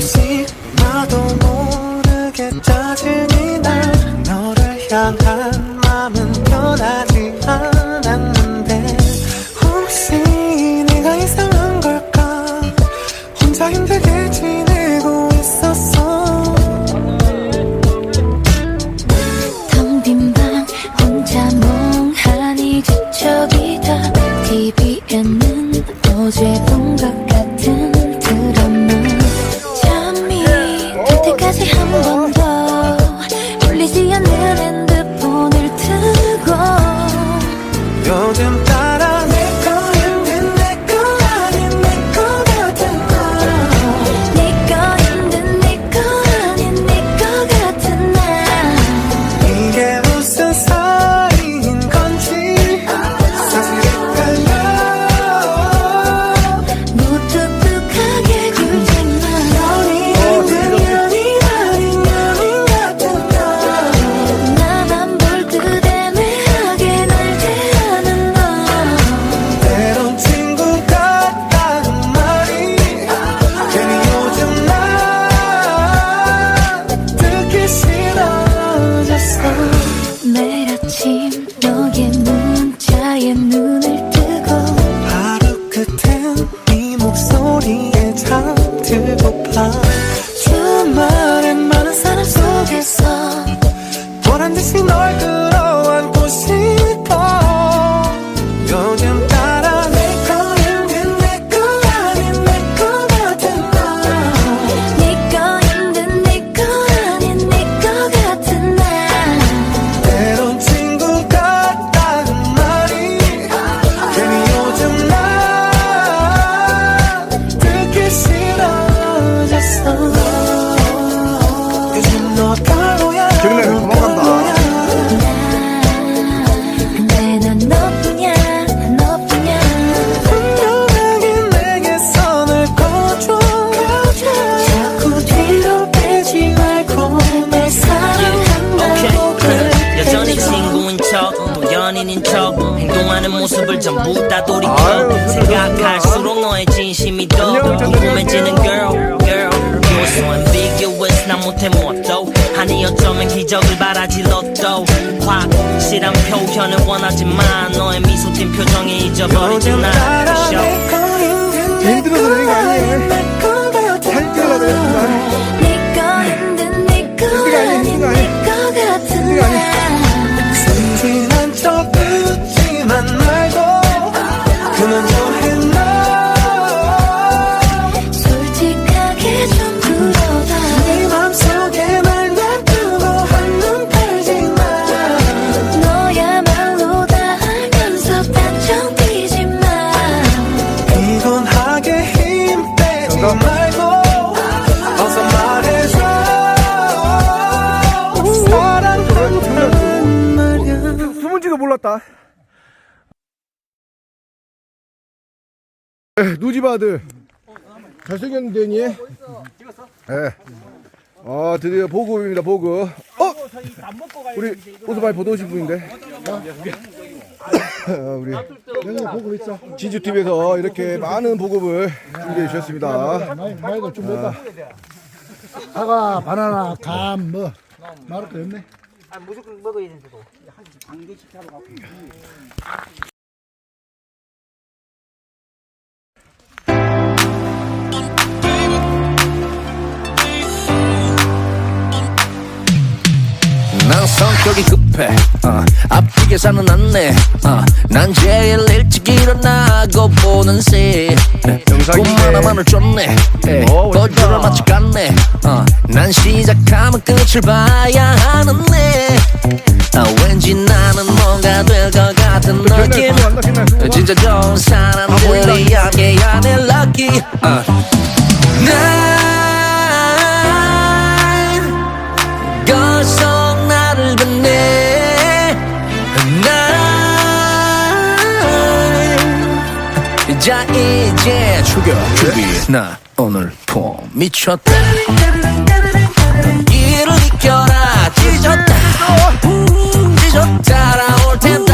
조금 울리지 않는 핸드폰을 트고. 요즘 전부 다 돌이켜. 생각할수록 너의 진심이 더 궁금해지는 girl, girl. You're so ambiguous 난 못해 무엇도 아니 어쩌면 기적을 바라지 로또 확실한 표현을 원하지만 너의 미소 띈 표정에 잊어버리지 나 힘들어서 그런 거 아니에요. 되는 내거 힘든 거 아니야, 힘든 거 아닌 아니야. 힘든 거 아니야. 말고 어서 말해줘 사랑한다는 말야 두 번째가 몰랐다. 에, 누지바들 잘생겼는데 니? 예. 아 드디어 보급입니다 보급. 어? 우리 오토바이 보도 오신 분인데. 어, 우리 보급 있어. 지주 TV에서 이렇게 많은 보급을 준비해 주셨습니다. 말고 좀 먹다. 사과, 바나나, 감, 뭐. 말할 거 없네. 난 앞뒤게 사는 않네 어, 난 제일 일찍 일어나고 보는 새 영상인데. 꿈 하나만을 에, 어, 멋지다. 거주를 마치 같네 어, 난 시작하면 끝을 봐야 하는데 아, 왠지 나는 뭔가 될 것 같은 느낌. 진짜 좋은 사람들이 함께하는 lucky 어. 난 자, 이제 죽여 죽이 나 오늘 폼 미쳤다. 이를 이겨라. 찢었다. 찢었다. 땐따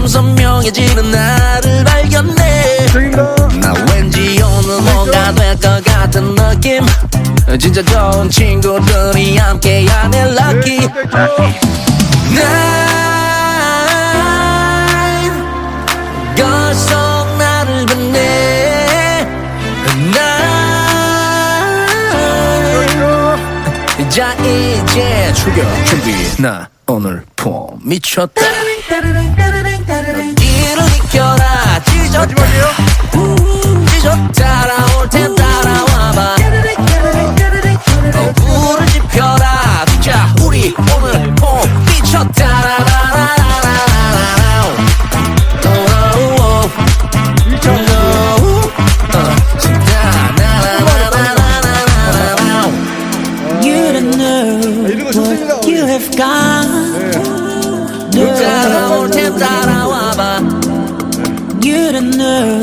점점 선명해지는 나를 발견해. 나 왠지 오늘 뭔가 될 것 같은 느낌? 진짜 좋은 친구들이 함께하는 럭키 난 계속 나를 봤네 난자 이제 출격 준비. 나 오늘 폼 미쳤다 이를 이겨라. 찢었다 찢어 따라올 땐 따라와봐. 어, 불을 지펴라. 자 우리 오늘 폼 미쳤다 라라라라라라라 오오오 오오 어, 진짜 나라라라라라라 You don't know what you have got. 따 라올 땐 따라와봐 You don't know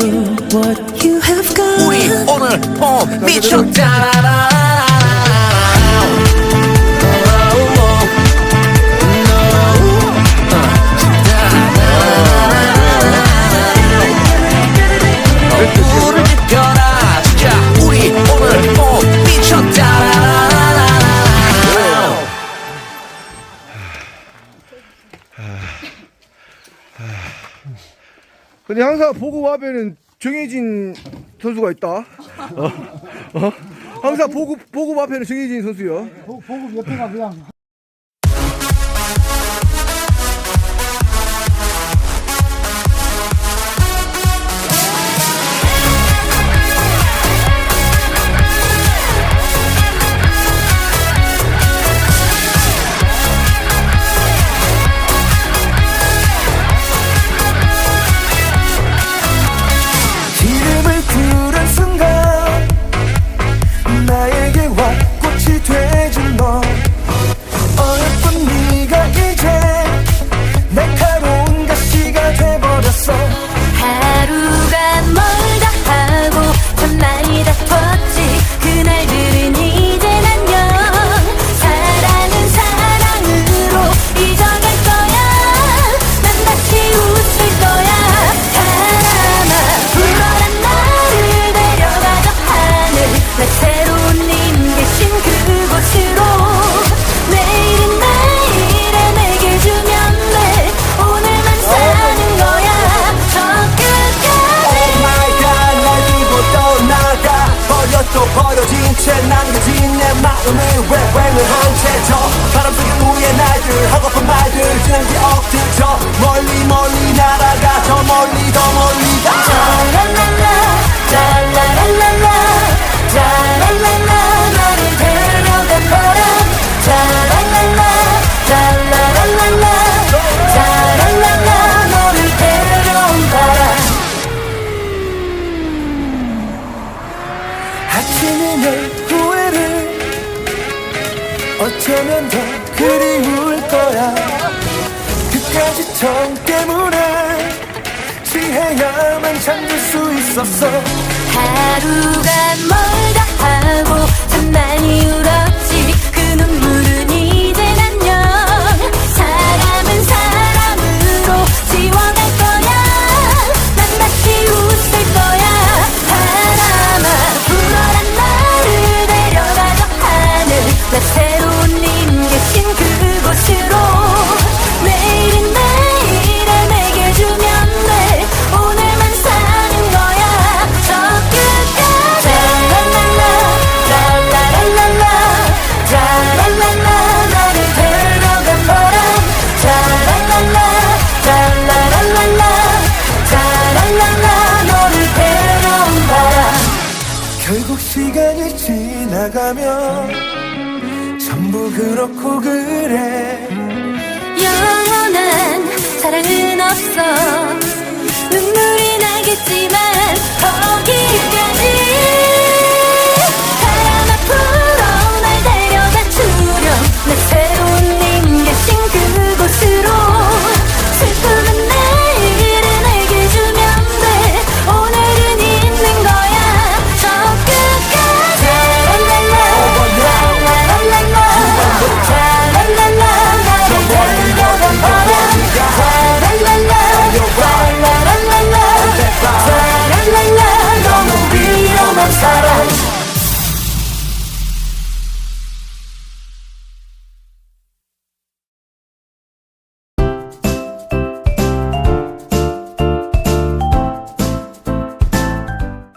what you have got. 우리 오늘 폼 미쳤다 불을 근데 항상 보급 앞에는 정해진 선수가 있다. 어? 어? 항상 보급 보급 앞에는 정해진 선수요. 보- 보급 옆에가 그냥 내 후회를 어쩌면 더 그리울 거야. 그까지 정 때문에 취해야만 잠들 수 있었어. 하루가 멀다 하고 참 많이 울었 결국 시간이 지나가면 전부 그렇고 그래. 영원한 사랑은 없어. 눈물이 나겠지만 거기까지